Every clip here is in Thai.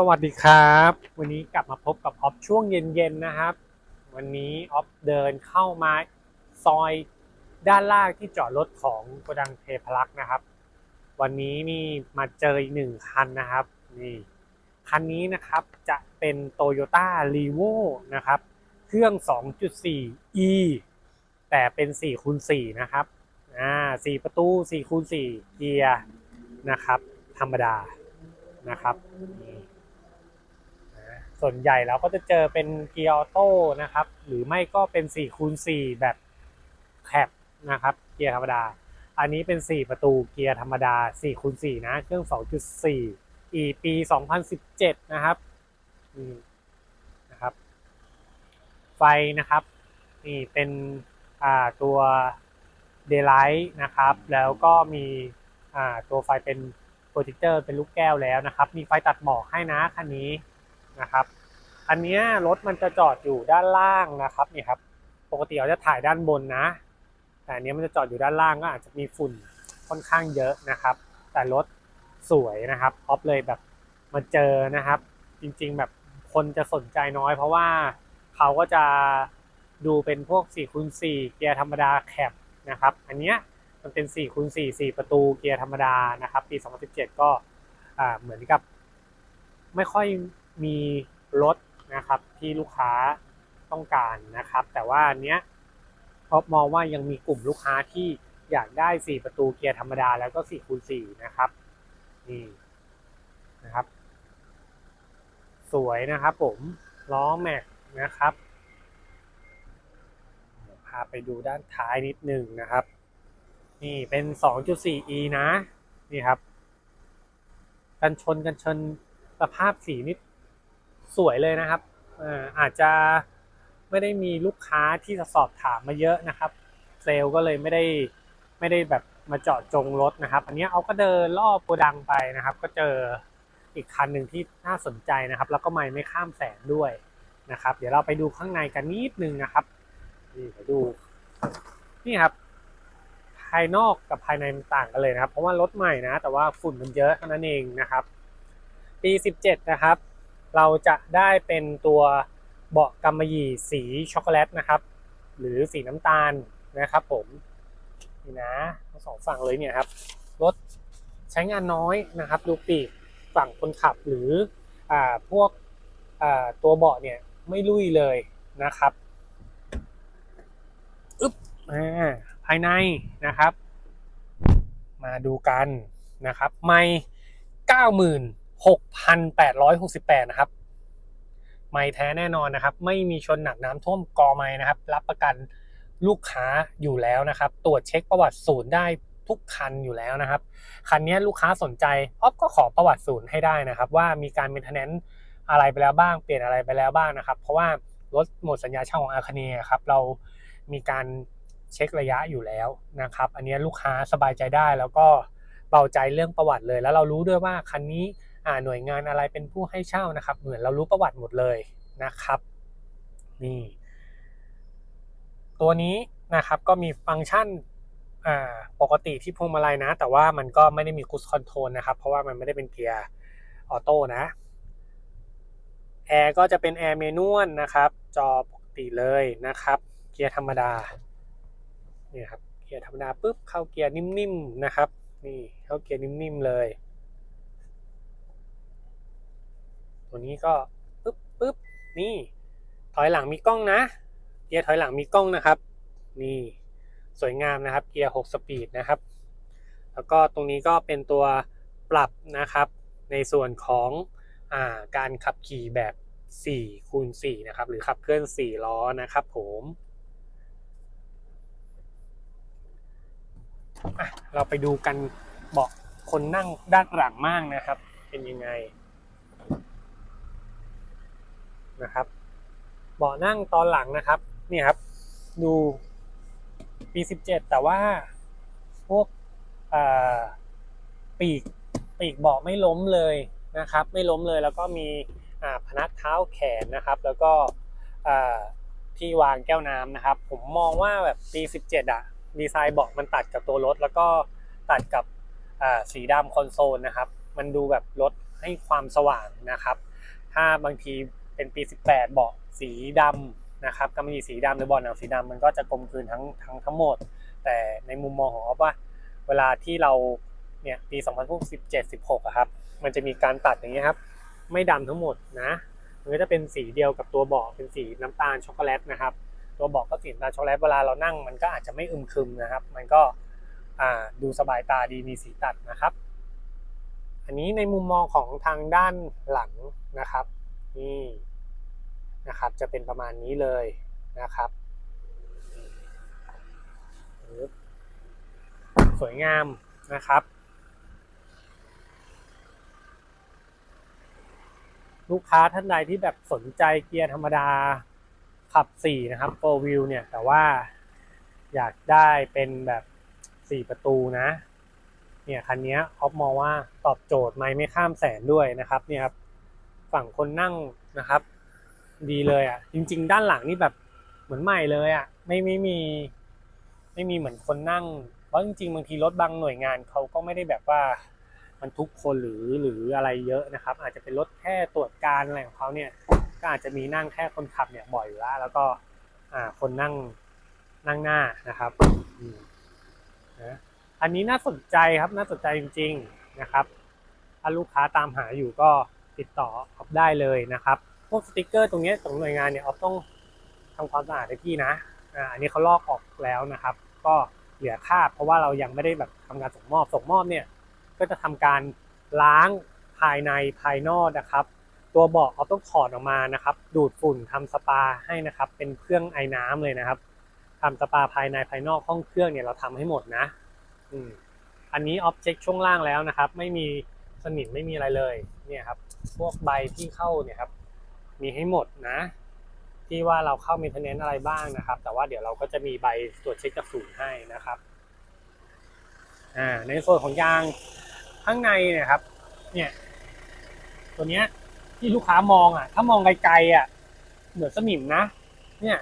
สวัสดีครับ วันนี้กลับมาพบกับออฟช่วงเย็นๆนะครับ วันนี้ออฟเดินเข้ามาซอยด้านล่างที่จอดรถของโกดังเทพลักษ์นะครับ วันนี้นี่มาเจออีกหนึ่งคันนะครับนี่คันนี้นะครับจะเป็น Toyota r e v o นะครับ เครื่อง 2.4e แต่เป็น4คูณ4นะครับอ่า4ประตู4คูณ4เกียร์นะครับ ธรรมดานะครับนี่ ส่วนใหญ่เราก็จะเจอเป็นเกียร์ออโต้นะครับ หรือไม่ก็เป็น4คูณ4แบบแคปนะครับ เกียร์ธรรมดา อันนี้เป็น 4 ประตูเกียร์ธรรมดา4คูณ4นะ เครื่อง 2.4 อีปี 2017 นะครับนี่นะครับ ไฟนะครับ นี่เป็นตัว Daylight นะครับ แล้วก็มีตัวไฟเป็นโปรเจคเตอร์เป็นลูกแก้วแล้วนะครับ มีไฟตัดหมอกให้นะคันนี้ นะครับ อันนี้รถมันจะจอดอยู่ด้านล่างนะครับนี่ครับ ปกติเราจะถ่ายด้านบนนะ แต่อันนี้มันจะจอดอยู่ด้านล่างก็อาจจะมีฝุ่นค่อนข้างเยอะนะครับ แต่รถสวยนะครับออฟเลยแบบมาเจอนะครับ จริงๆแบบคนจะสนใจน้อย เพราะว่าเขาก็จะดูเป็นพวก4คูณ4เกียร์ธรรมดาแคปนะครับ อันเนี้ยมันเป็น4คูณ4 4 ประตูเกียร์ธรรมดานะครับ ปี 2017 ก็อ่าเหมือนกับ ไม่ค่อย มีรถนะครับที่ลูกค้าต้องการนะครับ แต่ว่าอันเนี้ยเพราะมองว่ายังมีกลุ่มลูกค้าที่อยากได้ 4 ประตูเกียร์ธรรมดาแล้วก็4คูณ4นะครับนี่นะครับ สวยนะครับผมล้อแม็กนะครับพาไปดูด้านท้ายนิดหนึ่งนะครับ นี่เป็น 2.4e นะ นี่ครับ กันชนกันชนสภาพสีนี่ สวยเลยนะครับเอ่ออาจจะไม่ได้มีลูกค้าที่จะสอบถามมาเยอะนะครับ เซลล์ก็เลยไม่ได้ไม่ได้แบบมาเจาะจงรถนะครับ อันนี้เอาก็เดินรอบโกดังไปนะครับ ก็เจออีกคันหนึ่งที่น่าสนใจนะครับ แล้วก็ไม่ไม่ข้ามแสนด้วยนะครับ เดี๋ยวเราไปดูข้างในกันนิดนึงนะครับนี่เดี๋ยวดูนี่ครับ ภายนอกกับภายในมันต่างกันเลยนะครับ เพราะว่ารถใหม่นะ แต่ว่าฝุ่นมันเยอะเท่านั้นเองนะครับ ปี 17 นะครับ เราจะได้เป็นตัวเบาะกำมะหยี่สีช็อกโกแลตนะครับ หรือสีน้ำตาลนะครับ ผมนี่นะทั้งสองฝั่งเลยเนี่ยครับรถใช้งานน้อยนะครับดูปีกฝั่งคนขับหรืออ่าพวกอ่าตัวเบาะเนี่ยไม่ลุยเลยนะครับอึ๊บอ่าภายในนะครับ มาดูกันนะครับ ไม่เก้าหมื่น หกพันแปดร้อยหกสิบแปดนะครับ ไม่แท้แน่นอนนะครับ ไม่มีชนหนักน้ำท่วมกอไม่นะครับ รับประกันลูกค้าอยู่แล้วนะครับ ตรวจเช็คประวัติศูนย์ได้ทุกคันอยู่แล้วนะครับ คันนี้ลูกค้าสนใจออฟก็ขอประวัติศูนย์ให้ได้นะครับ ว่ามีการ m ม i เทนแนนซ์อะไรไปแล้วบ้างเปลี่ยนอะไรไปแล้วบ้างนะครับ เพราะว่ารถหมดสัญญาเช่าของอาคเนียครับเรามีการเช็คระยะอยู่แล้วนะครับ อันนี้ลูกค้าสบายใจได้แล้วก็เบาใจเรื่องประวัติเลย แล้วเรารู้ด้วยว่าคันนี้ หน่วยงานอะไรเป็นผู้ให้เช่านะครับ เหมือนเรารู้ประวัติหมดเลยนะครับนี่ตัวนี้นะครับก็มีฟังก์ชันปกติที่พวงมาลัยนะ แต่ว่ามันก็ไม่ได้มีคูสคอนโทรลนะครับ เพราะว่ามันไม่ได้เป็นเกียร์ออโต้นะแอร์ก็จะเป็นแอร์เมนวลนะครับ จอปกติเลยนะครับ เกียร์ธรรมดานี่ครับเกียร์ธรรมดาปุ๊บเข้าเกียร์นิ่มๆนะครับ นี่เข้าเกียร์นิ่มๆเลย ตัวนี้ก็ปุ๊บปุ๊บนี่ ถอยหลังมีกล้องนะ เกียร์ถอยหลังมีกล้องนะครับ นี่สวยงามนะครับ เกียร์ 6 สปีดนะครับ แล้วก็ตรงนี้ก็เป็นตัวปรับนะครับ ในส่วนของอาการขับขี่แบบ4คูณ4นะครับ หรือขับเคลื่อน 4 ล้อนะครับผมเราไปดูกันเบาะคนนั่งด้านหลังมากนะครับ เป็นยังไง นะครับเบาะนั่งตอนหลังนะครับนี่ครับ ดูปี17แต่ว่าพวกปีกปีกเบาะไม่ล้มเลยนะครับ ไม่ล้มเลยแล้วก็มีพนักเท้าแขนนะครับ แล้วก็ที่วางแก้วน้ำนะครับ ผมมองว่าแบบปี17อะดีไซน์เบาะมันตัดกับตัวรถ แล้วก็ตัดกับสีดำคอนโซลนะครับ มันดูแบบรถให้ความสว่างนะครับ ถ้าบางที เป็นปี 18 เบาะสีดำนะครับกำมะหยี่สีดำหรือเบาะหนังสีดำมันก็จะกลมกลืนทั้งทั้งทั้งหมด แต่ในมุมมองของออฟว่า เวลาที่เราเนี่ยปี 2017 16อะครับ มันจะมีการตัดอย่างเงี้ยครับ ไม่ดำทั้งหมดนะมันก็จะเป็นสีเดียวกับตัวเบาะเป็นสีน้ำตาลช็อกโกแลตนะครับตัวเบาะก็สีน้ำตาลช็อกโกแลตเวลาเรานั่งมันก็อาจจะไม่อึมครึมนะครับ มันก็ดูสบายตาดีมีสีตัดนะครับ อันนี้ในมุมมองของทางด้านหลังนะครับ นี่นะครับ จะเป็นประมาณนี้เลยนะครับสวยงามนะครับ ลูกค้าท่านใดที่แบบสนใจเกียร์ธรรมดาขับ 4 นะครับ4 wheel เนี่ย แต่ว่าอยากได้เป็นแบบ 4 ประตูนะ เนี่ย คันนี้ออฟมองว่าตอบโจทย์ไหมไม่ข้ามแสนด้วยนะครับ เนี่ยครับ ฝั่งคนนั่งนะครับ ดีเลยอะ จริง ๆ ด้านหลังนี่แบบเหมือนใหม่เลยอะ ไม่ไม่มี ไม่มีเหมือนคนนั่ง เพราะจริง ๆ บางทีรถบางหน่วยงานเขาก็ไม่ได้แบบว่ามันทุกคนหรือหรืออะไรเยอะนะครับ อาจจะเป็นรถแค่ตรวจการอะไรของเขาเนี่ย ก็อาจจะมีนั่งแค่คนขับเนี่ยบ่อยอยู่แล้วแล้วก็อ่าคนนั่งนั่งหน้านะครับนะอันนี้น่าสนใจครับน่าสนใจจริง ๆนะครับ ถ้าลูกค้าตามหาอยู่ก็ ติดต่อออฟได้เลยนะครับพวกสติกเกอร์ตรงนี้ยของหน่วยงานเนี่ยออฟต้องทำความสะอาดให้พี่นะอันนี้เขาลอกออกแล้วนะครับ ก็เหลือคราบเพราะว่าเรายังไม่ได้แบบทำการส่งมอบส่งมอบเนี่ยก็จะทำการล้างภายในภายนอกนะครับ ตัวเบาะเอาต้องถอดออกมานะครับ ดูดฝุ่นทำสปาให้นะครับ เป็นเครื่องไอ้น้ำเลยนะครับทำสปาภายในภายนอกห้องเครื่องเนี่ยเราทำให้หมดนะอือันนี้ออบเจกช่วงล่างแล้วนะครับ ไม่มีสนิมไม่มีอะไรเลยเนี่ยครับ พวกใบที่เข้าเนี่ยครับ มีให้หมดนะ ที่ว่าเราเข้ามีเทนเนนอะไรบ้างนะครับ แต่ว่าเดี๋ยวเราก็จะมีใบตรวจเช็คจากศูนย์ให้นะครับอ่าในส่วนของยางข้างในเนี่ยครับ เนี่ย ตัวเนี้ยที่ลูกค้ามองอะ ถ้ามองไกลๆอะ เหมือนสนิมนะ เนี่ย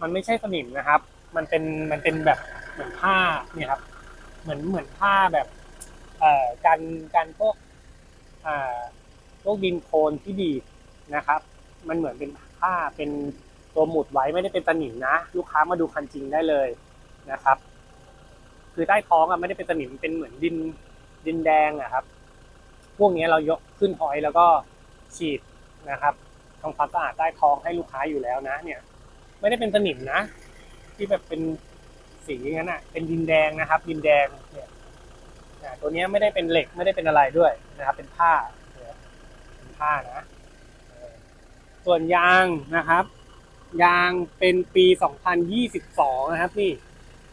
มันไม่ใช่สนิมนะครับ มันเป็นมันเป็นแบบเหมือนผ้าเนี่ยครับ เหมือนเหมือนผ้าแบบ เอ่อการการพวกอ่า พวกดินโคลนที่ดีนะครับ มันเหมือนเป็นผ้าเป็นตัวหมุดไว้ไม่ได้เป็นสนิมนะ ลูกค้ามาดูคันจริงได้เลยนะครับ คือใต้ท้องอะไม่ได้เป็นสนิมเป็นเหมือนดินดินแดงอะครับ พวกนี้เรายกขึ้นหอยแล้วก็ฉีดนะครับทำความสะอาดใต้ท้องให้ลูกค้าอยู่แล้วนะ เนี่ย ไม่ได้เป็นสนิมนะ ที่แบบเป็นสีอย่างนั้นอะ เป็นดินแดงนะครับ ดินแดงเนี่ยตัวนี้ไม่ได้เป็นเหล็กไม่ได้เป็นอะไรด้วยนะครับ เป็นผ้า เนี่านะ ส่วนยางนะครับ ยางเป็นปี 2022 นะครับนี่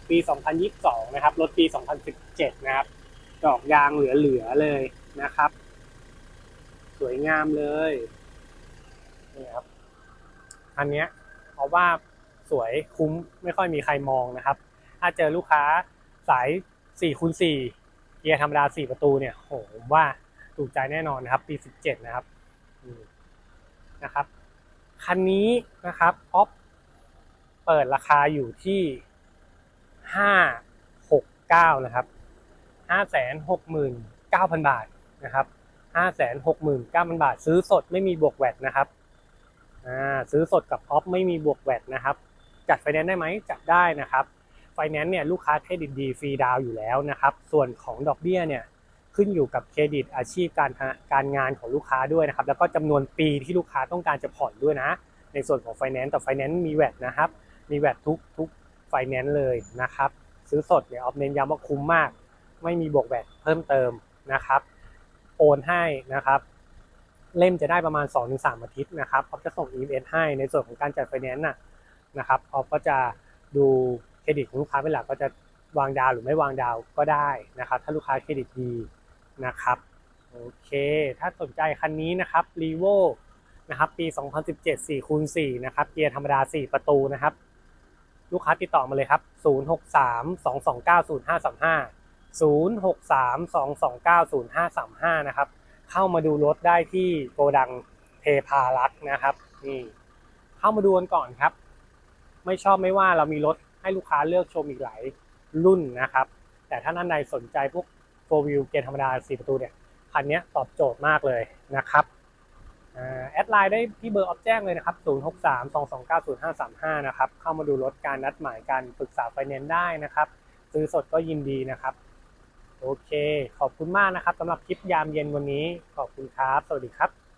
ปี 2022 นะครับรถปี 2017 นะครับ ดอกยางเหลือๆเลยนะครับ สวยงามเลยนี่ครับอันเนี้ยเพราะว่าสวยคุ้มไม่ค่อยมีใครมองนะครับ ถ้าเจอลูกค้าสาย4คูณ4เกียร์ธรรมดา 4 ประตูเนี่ยโหผมว่า ถูกใจแน่นอนนะครับ ปี 17 นะครับนะครับ คันนี้นะครับออฟเปิดราคาอยู่ที่ 569 นะครับ 569,000 บาทนะครับ 569,000 บาท ซื้อสดไม่มีบวกแวตนะครับอ่าซื้อสดกับออฟไม่มีบวกแวตนะครับ จัดไฟแนนซ์ได้ไหมจัดได้นะครับไฟแนนซ์เนี่ยลูกค้าเครดิตดีฟรีดาวอยู่แล้วนะครับ ส่วนของดอกเบี้ยเนี่ย ขึ้นอยู่กับเครดิตอาชีพการการงานของลูกค้าด้วยนะครับ แล้วก็จำนวนปีที่ลูกค้าต้องการจะผ่อนด้วยนะ ในส่วนของไฟแนนซ์แต่ไฟแนนซ์มีแวตนะครับ มีแวตทุกทุกไฟแนนซ์เลยนะครับ ซื้อสดเนี่ยออฟเน้นย้ำว่าคุ้มมาก ไม่มีบวกแวตเพิ่มเติมนะครับ โอนให้นะครับ เล่มจะได้ประมาณ 2-3 อาทิตย์นะครับออฟจะส่ง EMS ให้ในส่วนของการจัดไฟแนนซ์น่ะนะครับออฟก็จะดูเครดิตของลูกค้าเป็นหลักก็จะวางดาวหรือไม่วางดาวก็ได้นะครับ ถ้าลูกค้าเครดิตดี นะครับ โอเค ถ้าสนใจคันนี้นะครับ r e v o นะครับปี 2017 4คูณ4นะครับ เกียร์ธรรมดา 4 ประตูนะครับ ลูกค้าติดต่อมาเลยครับ 063 229 0535 063 229 0535 นะครับ เข้ามาดูรถได้ที่โกดังเทพารักษ์นะครับ นี่เข้ามาดูกันก่อนครับ ไม่ชอบไม่ว่าเรามีรถให้ลูกค้าเลือกชมอีกหลายรุ่นนะครับ แต่ถ้าท่านใดสนใจพวก โฟวิวเกียร์ธรรมดา 4 ประตูเนี่ย คันนี้ตอบโจทย์มากเลยนะครับแอดไลน์ได้ที่เบอร์ออฟแจ้งเลยนะครับ 0632290535 นะครับ เข้ามาดูรถการนัดหมายการปรึกษาไฟแนนซ์ได้นะครับ ซื้อสดก็ยินดีนะครับ โอเค ขอบคุณมากนะครับสำหรับคลิปยามเย็นวันนี้ ขอบคุณครับ สวัสดีครับ